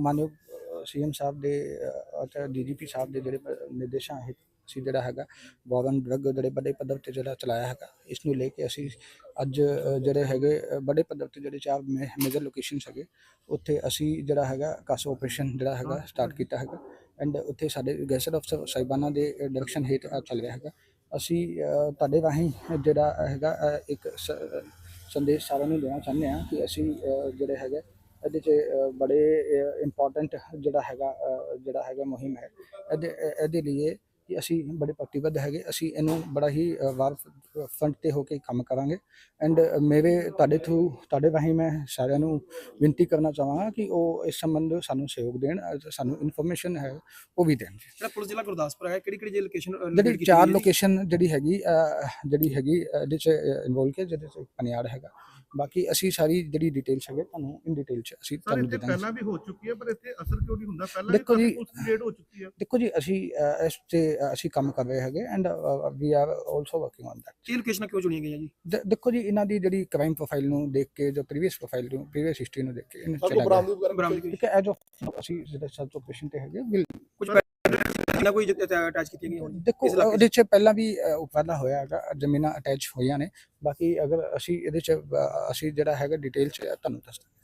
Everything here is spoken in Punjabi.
ਮਾਨਯੋਗ ਸੀਐਮ ਸਾਹਿਬ ਦੇ ਅ, ਅਤੇ ਡੀਜੀਪੀ ਸਾਹਿਬ ਦੇ ਜਿਹੜੇ ਪ- ਨਿਰਦੇਸ਼ਾਂ ਹੇਠ ਅਸੀਂ ਜਿਹੜਾ ਹੈਗਾ ਵਾਰਨ ਡਰੱਗ ਜਿਹੜੇ ਵੱਡੇ ਪੱਧਰ ਤੇ ਜਿਹੜਾ ਚਲਾਇਆ ਹੈਗਾ ਇਸ ਨੂੰ ਲੈ ਕੇ ਅਸੀਂ ਅੱਜ ਜਿਹੜੇ ਹੈਗੇ ਵੱਡੇ ਪੱਧਰ ਤੇ ਜਿਹੜੇ ਚਾਰ ਮੇਜਰ ਲੋਕੇਸ਼ਨਸ ਹੈਗੇ ਉੱਥੇ ਅਸੀਂ ਜਿਹੜਾ ਹੈਗਾ ਕਾਸ ਆਪਰੇਸ਼ਨ ਜਿਹੜਾ ਹੈਗਾ ਸਟਾਰਟ ਕੀਤਾ ਹੈਗਾ ਐਂਡ ਉੱਥੇ ਸਾਡੇ ਗੈਸਟ ਅਫਸਰ ਸਾਹਿਬਾਨਾਂ ਦੇ ਡਾਇਰੈਕਸ਼ਨ ਹੇਠ ਚੱਲ ਰਿਹਾ ਹੈਗਾ। ਅਸੀਂ ਤੁਹਾਡੇ ਰਾਹੀਂ ਜਿਹੜਾ ਹੈਗਾ ਇੱਕ ਸ- ਸੰਦੇਸ਼ ਸਾਰਿਆਂ ਨੂੰ ਦੇਣਾ ਚਾਹੁੰਦੇ ਹਾਂ ਕਿ ਅਸੀਂ ਜਿਹੜੇ ਹੈਗੇ ਇਹਦੇ 'ਚ ਬੜੇ ਇੰਪੋਰਟੈਂਟ ਜਿਹੜਾ ਹੈਗਾ ਜਿਹੜਾ ਹੈਗਾ ਮੁਹਿੰਮ ਹੈ। ਇਹਦੇ ਇਹਦੇ ਲਈ ਕਿ ਅਸੀਂ ਬੜੇ ਪ੍ਰਤੀਬੱਧ ਹੈਗੇ ਅਸੀਂ ਇਹਨੂੰ ਬੜਾ ਹੀ ਵਾਰ ਫਰੰਟ ਤੇ ਹੋ ਕੇ ਕੰਮ ਕਰਾਂਗੇ। ਐਂਡ ਮੇਰੇ ਤੁਹਾਡੇ ਥਰੂ ਤੁਹਾਡੇ ਰਾਹੀਂ ਮੈਂ ਸਾਰਿਆਂ ਨੂੰ ਬੇਨਤੀ ਕਰਨਾ ਚਾਹਾਂਗਾ ਕਿ ਉਹ ਇਸ ਸੰਬੰਧ ਸਾਨੂੰ ਸਹਿਯੋਗ ਦੇਣ ਸਾਨੂੰ ਇਨਫੋਰਮੇਸ਼ਨ ਹੈ ਉਹ ਵੀ ਦੇਣ ਜਿਹੜਾ ਪੁਲਿਸ ਜ਼ਿਲ੍ਹਾ ਗੁਰਦਾਸਪੁਰ ਹੈ ਕਿਹੜੀ ਕਿਹੜੀ ਲੋਕੇਸ਼ਨ ਜਿਹੜੀ ਚਾਰ ਲੋਕੇਸ਼ਨ ਜਿਹੜੀ ਹੈਗੀ ਜਿਹੜੀ ਹੈਗੀ ਇਹਦੇ ਚ ਇਨਵੋਲ ਕੇ ਜਿਹਦੇ ਚ ਪਨਿਆੜ ਹੈਗਾ। ਬਾਕੀ ਅਸੀਂ ਸਾਰੀ ਜਿਹੜੀ ਡਿਟੇਲਸ ਹੈਗੇ ਤੁਹਾਨੂੰ ਇਨ ਡਿਟੇਲ ਚ ਅਸੀਂ ਤੁਹਾਨੂੰ ਦੇ ਦਾਂਗੇ ਪਹਿਲਾਂ ਵੀ ਹੋ ਚੁੱਕੀ ਹੈ ਪਰ ਇੱਥੇ ਅਸਰ ਕਿਉਂ ਨਹੀਂ ਹੁੰਦਾ? ਪਹਿਲਾਂ ਦੇਖੋ ਜੀ- ਕ੍ਰੀਏਟ ਹੋ ਚੁੱਕੀ ਹੈ। ਦੇਖੋ ਜੀ ਅਸੀਂ ਇਸ ਤੇ ਅਸੀਂ ਕੰਮ ਕਰ ਰਹੇ ਹੈਗੇ and we are also working on that ਕੀ ਲੋਕੇਸ਼ਨਾਂ ਕਿਉਂ ਚੁਣੀਆਂ ਗਈਆਂ ਜੀ? ਦੇਖੋ ਜੀ ਇਹਨਾਂ ਦੀ ਜਿਹੜੀ ਕ੍ਰਾਈਮ ਪ੍ਰੋਫਾਈਲ ਨੂੰ ਦੇਖ ਕੇ ਜੋ ਪ੍ਰੀਵੀਅਸ ਪ੍ਰੋਫਾਈਲ ਨੂੰ ਪ੍ਰੀਵੀਅਸ ਹਿਸਟਰੀ ਨੂੰ ਦੇਖ ਕੇ ਇਹਨਾਂ ਚਲਾ ਗਿਆ। ਬਰਾਮਦ ਠੀਕ ਹੈ ਐਜ ਆਫ ਅਸੀਂ ਜਿਹੜੇ ਸਰਚ ਆਪਰੇਸ਼ਨ ਤੇ ਹੈਗੇ ਵਿਲ ਕੁਝ ਪਹਿਲਾਂ ਕੋਈ ਅਟੈਚ ਕੀਤੀਆਂ ਗਈਆਂ ਹੋਣ ਦੇਖੋ ਇਸ ਇਲਾਕੇ 'ਚ? ਉਹਦੇ ਚ ਪਹਿਲਾਂ ਵੀ ਅ, ਉਪਰਾਲਾ ਹੋਇਆ ਹੈਗਾ ਜ਼ਮੀਨਾਂ ਅਟੈਚ ਹੋਈਆਂ ਨੇ। ਬਾਕੀ ਅਗਰ ਅਸੀਂ ਇਹਦੇ ਚ ਅ, ਅਸੀਂ ਜਿਹੜਾ ਹੈਗਾ ਡਿਟੇਲ ਚ ਤੁਹਾਨੂੰ ਦੱਸ ਦਾਂਗੇ।